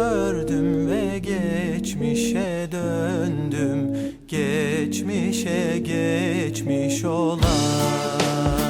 gördüm ve geçmişe döndüm. Geçmişe geçmiş olan